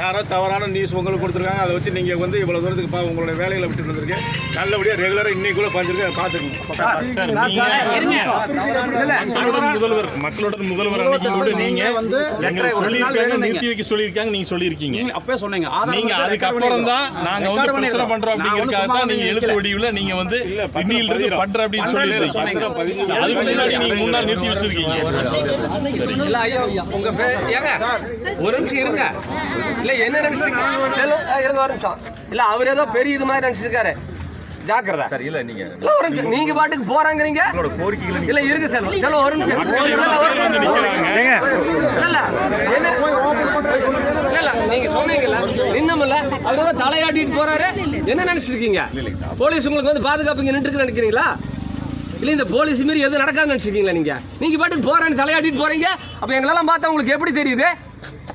யாரோ தவறான நியூஸ் உங்களுக்கு கொடுத்துருக்காங்க. அதை வச்சு நீங்கள் வந்து இவ்வளோ தூரத்துக்கு பா உங்களோட வேலைகளை விட்டுட்டு வந்திருக்கேன் நல்லபடியாக ரெகுலராக இன்னைக்குள்ள பாஞ்சிருக்கு. அதை பார்த்துக்கணும் முதல்வர் மக்களோட முதல்வர் அன்னைக்கு நீங்க வந்து எங்களை சொல்லியிருக்காங்க நிறுத்தி வைக்க சொல்லியிருக்காங்க நீங்க சொல்லியிருக்கீங்க. அப்பவே சொன்னீங்க. நீங்க அதுக்கப்புறம் தான் நாங்க வந்து பிரச்சனை. பண்றோம் அப்படிங்கறதுக்காக தான் நீங்க எழுத்து. வடிவுல நீங்க வந்து இன்னில இருந்து. பண்ற அப்படின்னு சொல்லியிருக்கீங்க அதுக்கு முன்னாடி நீங்க முன்னாள் நிறுத்தி வச்சிருக்கீங்க. இல்ல ஐயா உங்க பேர் ஏங்க ஒரு நிமிஷம் இருங்க. இல்ல என்ன நினைச்சிருக்கீங்க? செல்வம் ஆ, இருங்க ஒரு நிமிஷம். இல்ல அவர் ஏதோ பெரிய இது மாதிரி நினைச்சிருக்காரு. ஜாக்கிரதை. சார் இல்ல நீங்க இல்ல ஒரு நிமிஷம். நீங்க பாட்டுக்கு போறாங்கறீங்க? உங்களோட கோரிக்கைகளை இல்ல இருக்கு செல்வம் செல்வம் ஒரு நிமிஷம். இல்ல, இல்ல. இல்ல இல்ல. என்ன? இல்ல இல்ல நீங்க சொன்னீங்கல்ல. நின்னமில்ல. அவர் தலையாட்டிட்டு போறாரு. என்ன நினைச்சிருக்கீங்க? போலீஸ் உங்களுக்கு வந்து பாதுகாப்பு இங்க நின்றுக்கு நினைக்கிறீங்களா? இல்ல இந்த போலீஸ் மாரி எதுவும் நடக்காதுன்னு நினைச்சிருக்கீங்களா நீங்க? நீங்க பாட்டுக்கு போறேன்னு தலையாட்டிட்டு போறீங்க. அப்ப எங்களெல்லாம் பார்த்தா உங்களுக்கு எப்படி தெரியுது?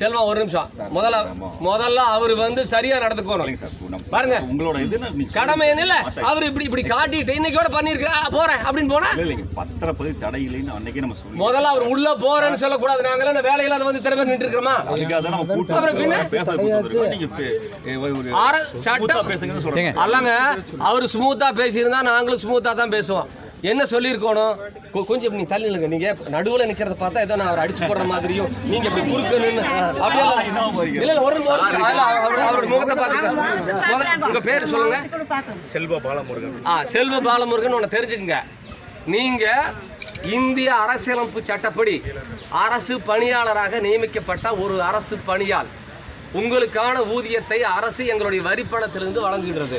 செல்வம் ஒரு நிமிஷம். முதல்ல முதல்ல அவர் வந்து சரியா நடந்துக்கணும். பாருங்க. உங்களோட இது கடமை என்ன இல்ல அவர் இப்படி இப்படி காட்டிட்டு இன்னைக்கோட பண்ணிருக்கிறா போறேன் அப்படின்னு போனா? இல்ல இல்லைங்க. பத்திரப்பதிவு தடை இல்லைன்னு அன்னைக்கே நம்ம சொல்லி முதல்ல அவர் உள்ள போறேன்னு சொல்லக்கூடாது. நாங்க என்ன வேலையில அதை வந்து திறமை நின்று இருக்கிறோமா அப்புறம் பின்ன? சட்டம் அல்லங்க அவர் ஸ்மூத்தா பேசியிருந்தா நாங்களும் ஸ்மூத்தா தான் பேசுவோம். என்ன சொல்லியிருக்கணும் கொஞ்சம் நீங்க தள்ளி நில்லுங்க நீங்க நடுவுல நிக்கிறத பார்த்தா ஏதோ நான் அவர் அடிச்சு போடுற மாதிரியும் நீங்க இப்படி குறுக்க நின்னு அப்படியெல்லாம் இல்ல ஒரு அவரோட முகத்தை பார்த்து உங்க பேர் சொல்லுங்க செல்வ பாலமுருகன் ஆ செல்வ பாலமுருகன் ஒன்று தெரிஞ்சுக்கங்க நீங்க இந்திய அரசியலமைப்பு சட்டப்படி அரசு பணியாளராக நியமிக்கப்பட்ட ஒரு அரசு பணியாள் உங்களுக்கான ஊதியத்தை அரசு எங்களுடைய வரிப்பணத்திலிருந்து வழங்குகிறது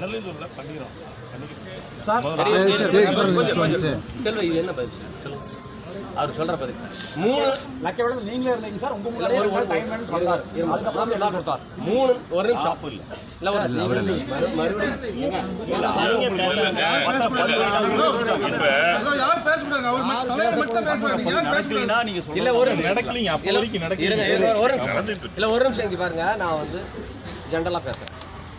அண்ணலையும் சொல்லல பண்ணிக்கிறோம். செல்வ இது என்ன பதில்? சொல்லுங்க. அவர் சொல்ற பதில். மூணு லக்க விட நீங்களே இருந்தீங்க சார். உங்க இல்ல, முன்னாடியே ஒரு- ஒரு- டைம் இருங்க, கொடுத்தாரு. அதுக்கப்புறம் எல்லாம் கொடுத்தார். மூணு ஒரு நிமிஷம். இல்ல. ஒரு நீங்க சொல்லுங்க இல்ல ஒரு நிமிஷம். நடக்கலைங்க. அப்போ இல்ல, வரைக்கும் இருங்க, நடக்கலைங்க. இருங்க, ஒரு நிமிஷம். இல்ல ஒரு நிமிஷம் இங்க பாருங்க. நான் வந்து ஜென்ரலா பேசுறேன்.